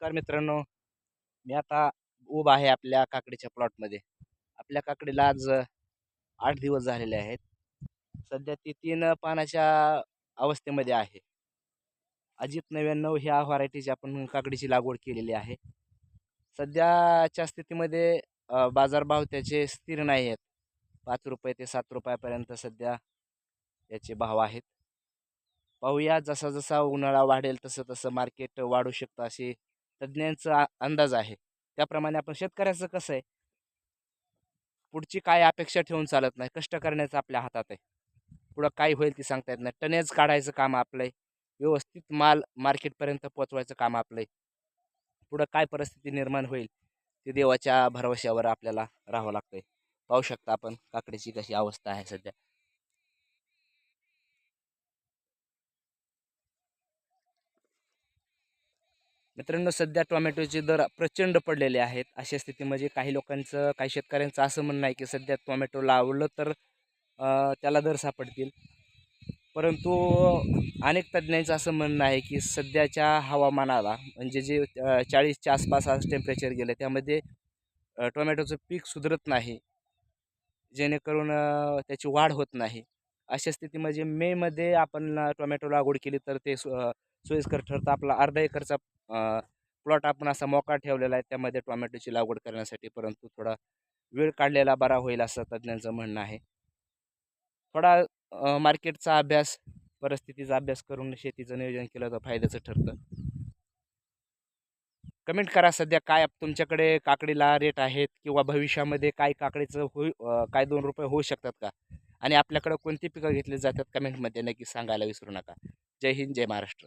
नमस्कार मित्रांनो. मी आता उभा आहे आपल्या काकडीच्या प्लॉटमध्ये. आपल्या काकडीला आज आठ दिवस झालेले आहेत. सध्या ती तीन पानाच्या अवस्थेमध्ये आहे. अजित नव्याण्णव ह्या व्हरायटीची आपण काकडीची लागवड केलेली आहे. सध्याच्या स्थितीमध्ये बाजारभाव त्याचे स्थिर नाही आहेत. पाच रुपये ते सात रुपयापर्यंत सध्या याचे भाव आहेत. पाहूया जसा जसा उन्हाळा वाढेल तसं तसं मार्केट वाढू शकतं अशी तज्ज्ञांचा अंदाज आहे. त्याप्रमाणे आपण शेतकऱ्याचं कसं आहे? पुढची काय अपेक्षा ठेवून चालत नाही कष्ट करण्याचं आपल्या हातात आहे. पुढं काय होईल ती सांगता येत नाही. टनेज काढायचं काम आपलं आहे. व्यवस्थित माल मार्केटपर्यंत पोचवायचं काम आपलं आहे. पुढं काय परिस्थिती निर्माण होईल ते देवाच्या भरवशावर आपल्याला राहावं लागतंय. पाहू शकता आपण काकडीची कशी अवस्था आहे सध्या. मित्रांनो सध्या टोमॅटोचे दर प्रचंड पडलेले आहेत. अशा स्थितीमध्ये काही लोकांचं काही शेतकऱ्यांचं असं म्हणणं आहे की सध्या टोमॅटो लावलं तर त्याला दर सापडतील. परंतु अनेक तज्ज्ञांचं असं म्हणणं आहे की सध्याच्या हवामानाला म्हणजे जे चाळीसच्या आसपास आज टेम्परेचर गेलं त्यामध्ये टोमॅटोचं पीक सुधरत नाही. जेणेकरून त्याची वाढ होत नाही. अशा स्थितीमध्ये मेमध्ये आपण टोमॅटो लागवड केली तर ते सो- सोयीस्कर ठरतं. आपला अर्धा एकरचा प्लॉट आपण असा मोका ठेवलेला आहे त्यामध्ये टोमॅटोची लागवड करण्यासाठी परंतु थोडा वेळ काढलेला बरा होईल असं तज्ज्ञांचं म्हणणं आहे. थोडा मार्केटचा अभ्यास परिस्थितीचा अभ्यास करून शेतीचं नियोजन केलं तर फायद्याचं ठरतं. कमेंट करा सध्या काय तुमच्याकडे काकडीला रेट आहेत किंवा भविष्यामध्ये काय काकडीचं होई काय दोन रुपये होऊ शकतात का? आणि आपल्याकडं कोणती पिकं घेतली जातात कमेंटमध्ये नक्की सांगायला विसरू नका. जय हिंद जय महाराष्ट्र.